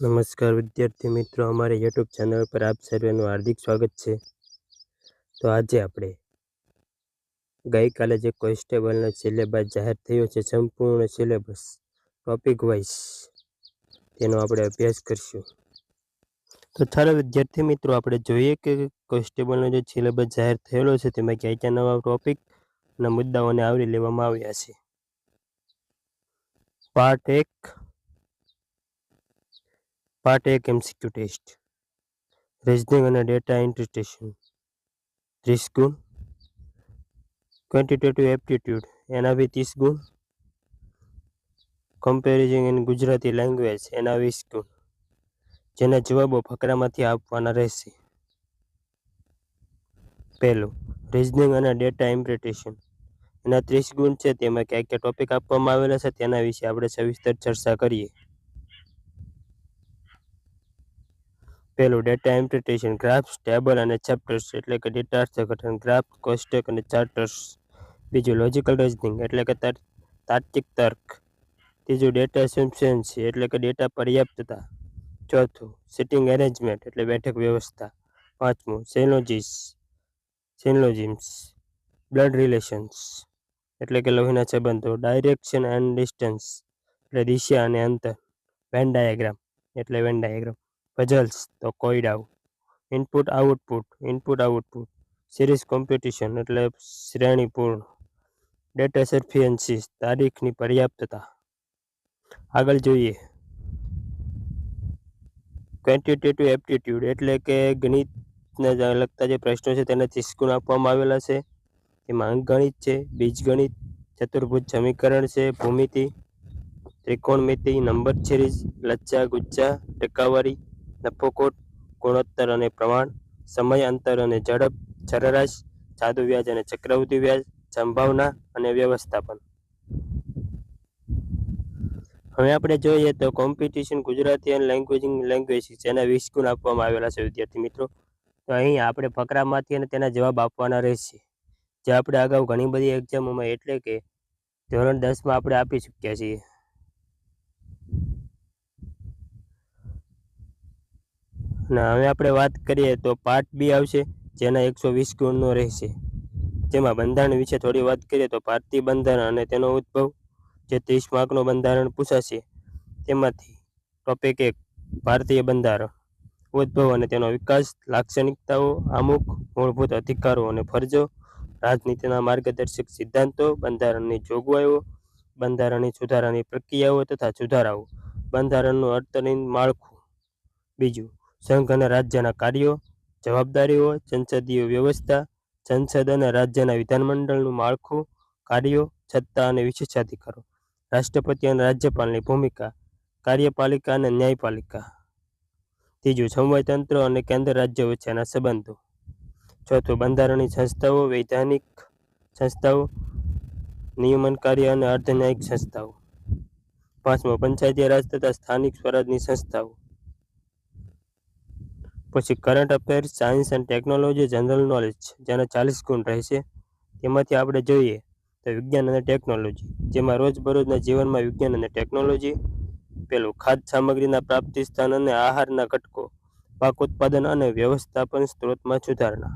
નમસ્કાર વિદ્યાર્થી મિત્રો, અમારે યુટ્યુબ ચેનલ પર આપ સર્વેનું હાર્દિક સ્વાગત છે. તો આજે આપણે ગઈકાલે જે કોન્સ્ટેબલનો સિલેબસ જાહેર થયો છે, સંપૂર્ણ સિલેબસ ટોપિક વાઇઝ તેનો આપણે અભ્યાસ કરશું. તો ચાલો વિદ્યાર્થી મિત્રો, આપણે જોઈએ કે કોન્સ્ટેબલનો જે સિલેબસ જાહેર થયેલો છે, તેમાં ક્યાં ક્યાં નવા ટોપિક અને મુદ્દાઓને આવરી લેવામાં આવ્યા છે. પાર્ટ એક પાર્ટ એક એમસીક્યુ ટેસ્ટ રિઝનિંગ અને ડેટા ઇન્ટરસ્ટેશન ત્રીસ ગુણ ક્વોન્ટિટેટિવ એપ્ટિટ્યૂડ એના બી ત્રીસ ગુણ કમ્પેરિઝન ઇન ગુજરાતી લેંગ્વેજ એના વીસ ગુણ જેના જવાબો ફકરામાંથી આપવાના રહેશે. પહેલું રિઝનિંગ અને ડેટા ઇમ્પ્રિટેશન એના ત્રીસ ગુણ છે. તેમાં ક્યાં ક્યાં ટોપિક આપવામાં આવેલા છે તેના વિશે આપણે સવિસ્તર ચર્ચા કરીએ. પહેલું ડેટા ઇમ્પ્રિટેશન ગ્રાફ્સ ટેબલ અને ચેપ્ટર્સ એટલે કે ડેટા અર્થઘટન ગ્રાફ કોષ્ટક અને ચાર્ટર્સ બીજું લોજિકલ રિઝનિંગ એટલે કે તાર્કિક તર્ક. ત્રીજું ડેટા સફિશિયન્સી એટલે કે ડેટા પર્યાપ્તતા. ચોથું સિટિંગ એરેન્જમેન્ટ એટલે બેઠક વ્યવસ્થા. પાંચમું સેનોજીસ સેનોજીમ્સ બ્લડ રિલેશન્સ એટલે કે લોહીના સંબંધો ડાયરેક્શન એન્ડ ડિસ્ટન્સ એટલે દિશા અને અંતર. વેન ડાયાગ્રામ એટલે વેન ડાયાગ્રામ પઝલ્સ તો કોયડાઓ input output input output series competition એટલે શ્રેણીપૂર્ણ ડેટા સર્ફિયન્સીસ તારીખની પર્યાપ્તતા. આગળ જોઈએ. ક્વોન્ટિટેટિવ એપ્ટિટ્યૂડ એટલે કે ગણિતને લગતા જે પ્રશ્નો છે તેને ત્રીસ આપવામાં આવેલા છે. એમાં અંકગણિત છે, બીજગણિત, ચતુર્ભુજ સમીકરણ છે, ભૂમિતિ, ત્રિકોણમિતિ, નંબર સિરીઝ લચ્ચા ગુચ્ચા ટકાવારી નફોખોટ ગુણોત્તર અને પ્રમાણ, સમય, અંતર અને ઝડપ, સરેરાશ સાદુ વ્યાજ અને ચક્રવૃદ્ધિ વ્યાજ, સંભાવના અને વ્યવસ્થાપન. હવે આપણે જોઈએ તો કોમ્પિટિશન ગુજરાતી અને લેંગ્વેજિંગ લેંગ્વેજ જેના વીસ ગુણ આપવામાં આવેલા છે વિદ્યાર્થી મિત્રો. તો અહીં આપણે ફકરામાંથી અને તેના જવાબ આપવાના રહેશે. જે આપણે અગાઉ ઘણી બધી એક્ઝામોમાં એટલે કે ધોરણ દસમાં આપણે આપી ચૂક્યા છીએ. અને હવે આપણે વાત કરીએ તો પાર્ટ બી આવશે, જેના એકસો વીસ ગુણનો રહેશે. જેમાં બંધારણ વિશે થોડી વાત કરીએ તો ભારતીય બંધારણ અને તેનો ઉદ્ભવ, જે ત્રીસ માર્કનું બંધારણ પૂછાશે. તેમાંથી ટોપિક એક, ભારતીય બંધારણ. ઉદ્ભવ અને તેનો વિકાસ, લાક્ષણિકતાઓ અમુક મૂળભૂત અધિકારો અને ફરજો, રાજનીતિના માર્ગદર્શક સિદ્ધાંતો, બંધારણની જોગવાઈઓ, બંધારણની સુધારાની પ્રક્રિયાઓ તથા સુધારાઓ. બંધારણનું અર્થનીન માળખું. બીજું સંઘ અને રાજ્યના કાર્યો, જવાબદારીઓ, સંસદીય વ્યવસ્થા, સંસદ અને રાજ્યના વિધાનમંડળનું માળખું, કાર્યો, સત્તા અને વિશેષાધિકારો, રાષ્ટ્રપતિ અને રાજ્યપાલની ભૂમિકા, કાર્યપાલિકા અને ન્યાયપાલિકા, ત્રીજું સંવયતંત્ર અને કેન્દ્ર રાજ્ય વચ્ચેના સંબંધો, ચોથું બંધારણીય સંસ્થાઓ, વૈધાનિક સંસ્થાઓ નિયમનકારી અને અર્ધન્યાયિક સંસ્થાઓ, પાંચમો પંચાયતી રાજ તથા સ્થાનિક સ્વરાજની સંસ્થાઓ પછી current affairs science and technology general knowledge જેના ચાલીસ ગુણ રહેશે તેમાંથી આપણે જોઈએ તો વિજ્ઞાન અને ટેકનોલોજી જેમાં રોજબરોજના જીવનમાં વિજ્ઞાન અને ટેકનોલોજી પેલું ખાદ્ય સામગ્રીના પ્રાપ્તિ સ્થાન અને આહારના ઘટકો, પાક ઉત્પાદન અને વ્યવસ્થાપન સ્ત્રોતમાં સુધારણા.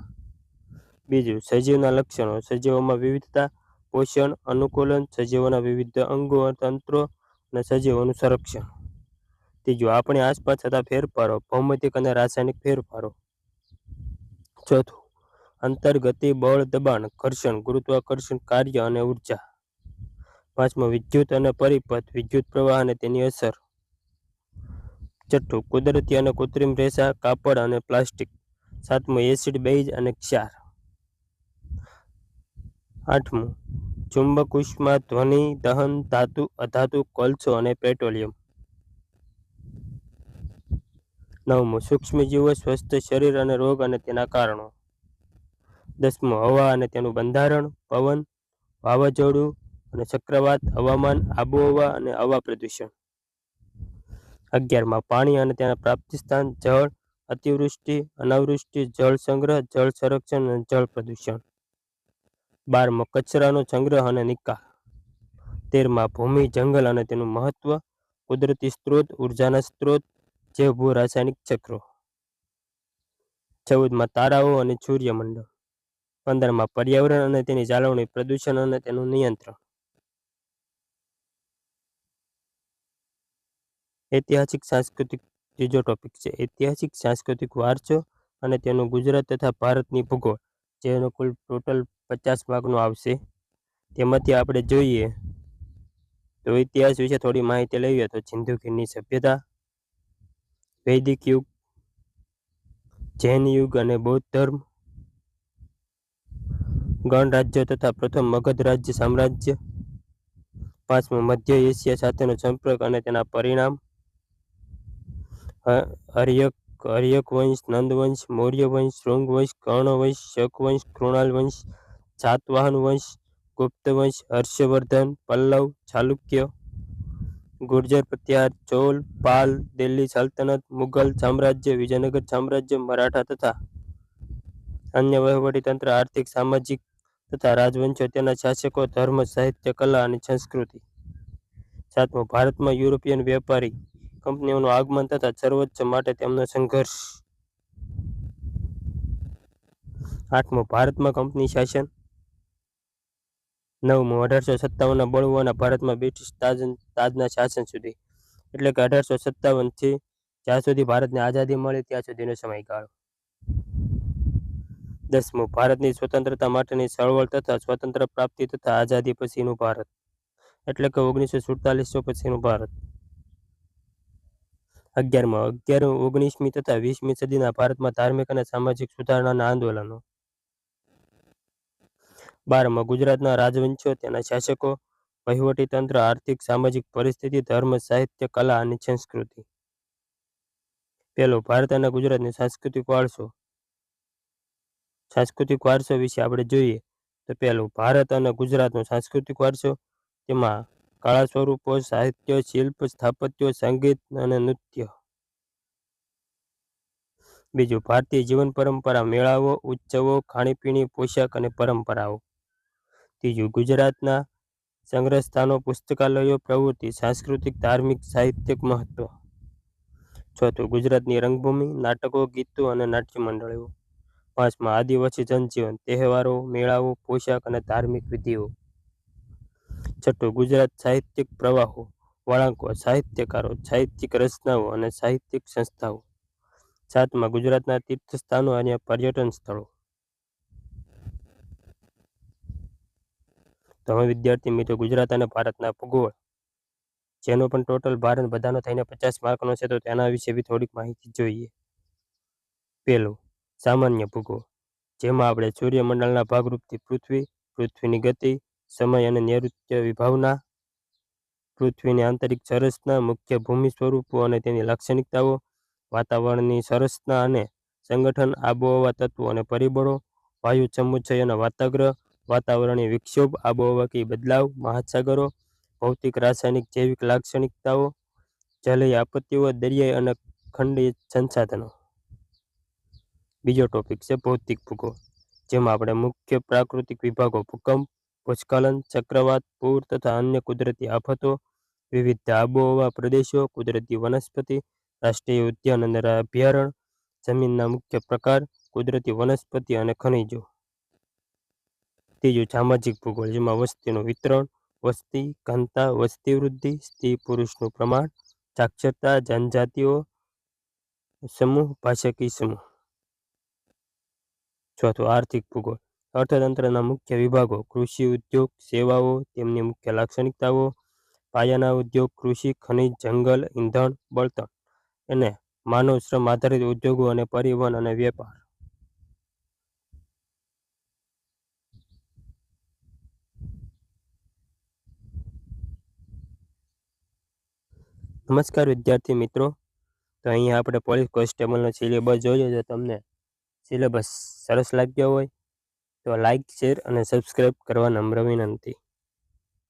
બીજું, સજીવના લક્ષણો, સજીવોમાં વિવિધતા, પોષણ, અનુકૂલન, સજીવોના વિવિધ અંગો, તંત્રો અને સજીવોનું સંરક્ષણ. ત્રીજું આપણી આસપાસ થતા ફેરફારો, ભૌમિતિક અને રાસાયણિક ફેરફારો. ચોથું, અંતર્ગતિ બળ દબાણ, ઘર્ષણ, ગુરુત્વાકર્ષણ કાર્ય અને ઊર્જા. પાંચમો, વિદ્યુત અને પરિપથ, વિદ્યુત પ્રવાહ અને તેની અસર. છઠ્ઠું, કુદરતી અને કૃત્રિમ રેસા, કાપડ અને પ્લાસ્ટિક. સાતમું, એસિડ, બેઝ અને ક્ષાર. આઠમું, ચુંબક ઉષ્મા ધ્વનિ, દહન, ધાતુ, અધાતુ, કોલસો અને પેટ્રોલિયમ. નવમું, સૂક્ષ્મજીવો સ્વસ્થ શરીર અને રોગ અને તેના કારણો. દસમું, હવા અને તેનું બંધારણ, પવન, વાવાઝોડું અને ચક્રવાત, હવામાન, આબોહવા અને હવા પ્રદૂષણ. અગિયારમાં, પાણી અને તેના પ્રાપ્તિ સ્થાન જળ, અતિવૃષ્ટિ, અનાવૃષ્ટિ, જળ સંગ્રહ, જળ સંરક્ષણ અને જળ પ્રદૂષણ. બારમાં, કચરાનો સંગ્રહ અને નિકાલ. તેરમાં ભૂમિ, જંગલ અને તેનું મહત્વ, કુદરતી સ્ત્રોત, ઉર્જાના સ્ત્રોત જૈવભૂ રાસાયણિક ચક્રો. ચૌદમાં તારાઓ અને સૂર્યમંડળ. પંદરમાં પર્યાવરણ અને તેની જાળવણી, પ્રદૂષણ અને તેનું નિયંત્રણ. ઐતિહાસિક સાંસ્કૃતિક ત્રીજો ટોપિક છે. ઐતિહાસિક સાંસ્કૃતિક વારસો અને તેનું ગુજરાત તથા ભારતની ભૂગોળ જેનો કુલ ટોટલ પચાસ ભાગનો આવશે. તેમાંથી આપણે જોઈએ તો ઇતિહાસ વિશે થોડી માહિતી લઈએ તો સિંધુ ખીણની સભ્યતા વૈદિક યુગ, જૈન યુગ અને બૌદ્ધ ધર્મ, ગણ રાજ્ય તથા પ્રથમ મગધ રાજ્ય સામ્રાજ્ય, પાંચમું મધ્ય એશિયા સાથેનો સંપર્ક અને તેના પરિણામ હર્યક હર્યક વંશ નંદવંશ મૌર્ય વંશ, શૃંગ વંશ, કર્ણ વંશ, શક વંશ, કૃણાલ વંશ સાતવાહન વંશ, ગુપ્ત વંશ, હર્ષવર્ધન, પલ્લવ, ચાલુક્ય ગુર્જર પ્રત્યાર, ચોલ, પાલ, દિલ્હી સલ્તનત, મુઘલ સામ્રાજ્ય, વિજયનગર સામ્રાજ્ય, મરાઠા તથા અન્ય વહીવટી તંત્ર આર્થિક, સામાજિક તથા રાજવંશો તેના શાસકો, ધર્મ, સાહિત્ય, કલા અને સંસ્કૃતિ. સાતમું, ભારતમાં યુરોપિયન વેપારી કંપનીઓનું આગમન તથા સર્વોચ્ચ માટે તેમનો સંઘર્ષ. આઠમું, ભારતમાં કંપની શાસન નવમું, અઢારસો સત્તાવનના બળવાના ભારતમાં બ્રિટિશ તાજ તાજના શાસન સુધી. એટલે કે અઢારસો સત્તાવનથી જ્યાં સુધી ભારતને આઝાદી મળી, ત્યાં સુધીનો સમયગાળો. દસમું, ભારતની સ્વતંત્રતા માટેની ચળવળ તથા સ્વતંત્ર પ્રાપ્તિ તથા આઝાદી પછીનું ભારત. એટલે કે ઓગણીસો સુડતાલીસો પછીનું ભારત. અગિયારમાં અગિયાર ઓગણીસમી તથા વીસમી સદીના ભારતમાં ધાર્મિક અને સામાજિક સુધારણાના આંદોલનો. બારમાં ગુજરાતના રાજવંશો, તેના શાસકો, વહીવટી તંત્ર, આર્થિક, સામાજિક પરિસ્થિતિ, ધર્મ, સાહિત્ય, કલા અને સંસ્કૃતિ. પેલો ભારત અને ગુજરાતની સાંસ્કૃતિક વારસો. સાંસ્કૃતિક વારસો વિશે આપણે જોઈએ તો પહેલું ભારત અને ગુજરાતનો સાંસ્કૃતિક વારસો, તેમાં કળા સ્વરૂપો, સાહિત્ય, શિલ્પ, સ્થાપત્ય, સંગીત અને નૃત્ય. બીજું ભારતીય જીવન પરંપરા, મેળાઓ, ઉત્સવો, ખાણીપીણી, પોશાક અને પરંપરાઓ. ત્રીજું ગુજરાતના સંગ્રહસ્થાનો, પુસ્તકાલયો, પ્રવૃત્તિ, સાંસ્કૃતિક, ધાર્મિક, સાહિત્યિક મહત્વ. ચોથું ગુજરાતની રંગભૂમિ, નાટકો, ગીતો અને નાટ્ય મંડળીઓ પાંચમાં, આદિવાસી જનજીવન, તહેવારો, મેળાઓ, પોશાક અને ધાર્મિક વિધિઓ. છઠ્ઠું, ગુજરાત સાહિત્યિક પ્રવાહો, વળાંકો, સાહિત્યકારો, સાહિત્યિક રચનાઓ અને સાહિત્યિક સંસ્થાઓ. સાતમાં, ગુજરાતના તીર્થસ્થાનો અને પર્યટન સ્થળો. તો હવે વિદ્યાર્થી મિત્રો ગુજરાત અને ભારતના ભૂગોળ, જેનો પણ ટોટલ ભારત બધાનો થઈને પચાસ માર્કનો છે, તો તેના વિશે બી થોડીક માહિતી જોઈએ. પેલું, સામાન્ય ભૂગોળ, જેમાં આપણે સૂર્યમંડળના ભાગરૂપથી પૃથ્વી, પૃથ્વીની ગતિ, સમય અને નૈઋત્ય વિભાવના, પૃથ્વીની આંતરિક સંરચના મુખ્ય ભૂમિ સ્વરૂપો અને તેની લાક્ષણિકતાઓ, વાતાવરણની સંરચના અને સંગઠન, આબોહવા તત્વો અને પરિબળો, વાયુ સમુચ્ચય અને વાતાગ્રહ વાતાવરણીય વિક્ષોભ આબોહવાકી બદલાવ, મહાસાગરો, ભૌતિક, રાસાયણિક, જૈવિક, લાક્ષણિકતાઓ જલીય આપત્તિઓ, દરિયાઈ અને ખંડીય સંસાધનો. બીજો ટોપિક છે ભૌતિક ભૂગોળ, જેમાં આપણે મુખ્ય પ્રાકૃતિક વિભાગો, ભૂકંપ, ભૂસ્ખલન, ચક્રવાત, પૂર તથા અન્ય કુદરતી આફતો, વિવિધ આબોહવા પ્રદેશો, કુદરતી વનસ્પતિ, રાષ્ટ્રીય ઉદ્યાન અને અભયારણ્ય, જમીનના મુખ્ય પ્રકાર, કુદરતી વનસ્પતિ અને ખનિજો. ત્રીજું સામાજિક ભૂગોળ, જેમાં વસ્તીનું વિતરણ, વસ્તી ઘનતા, વસ્તી વૃદ્ધિ, સ્ત્રી પુરુષનું પ્રમાણ, સાક્ષરતા, જનજાતિઓ, સમૂહ, ભાષાકીય સમૂહ. ચોથું, આર્થિક ભૂગોળ. અર્થતંત્રના મુખ્ય વિભાગો કૃષિ, ઉદ્યોગ, સેવાઓ, તેમની મુખ્ય લાક્ષણિકતાઓ, પાયાના ઉદ્યોગ, કૃષિ, ખનિજ, જંગલ ઈંધણ બળતણ અને માનવ શ્રમ આધારિત ઉદ્યોગો અને પરિવહન અને વેપાર. નમસ્કાર વિદ્યાર્થી મિત્રો. તો અહીંયા આપણે પોલીસ કોન્સ્ટેબલનો સિલેબસ જોઈએ તો તમને સિલેબસ સરસ લાગ્યો હોય તો લાઇક શેર અને સબસ્ક્રાઈબ કરવા નમ્ર વિનંતી.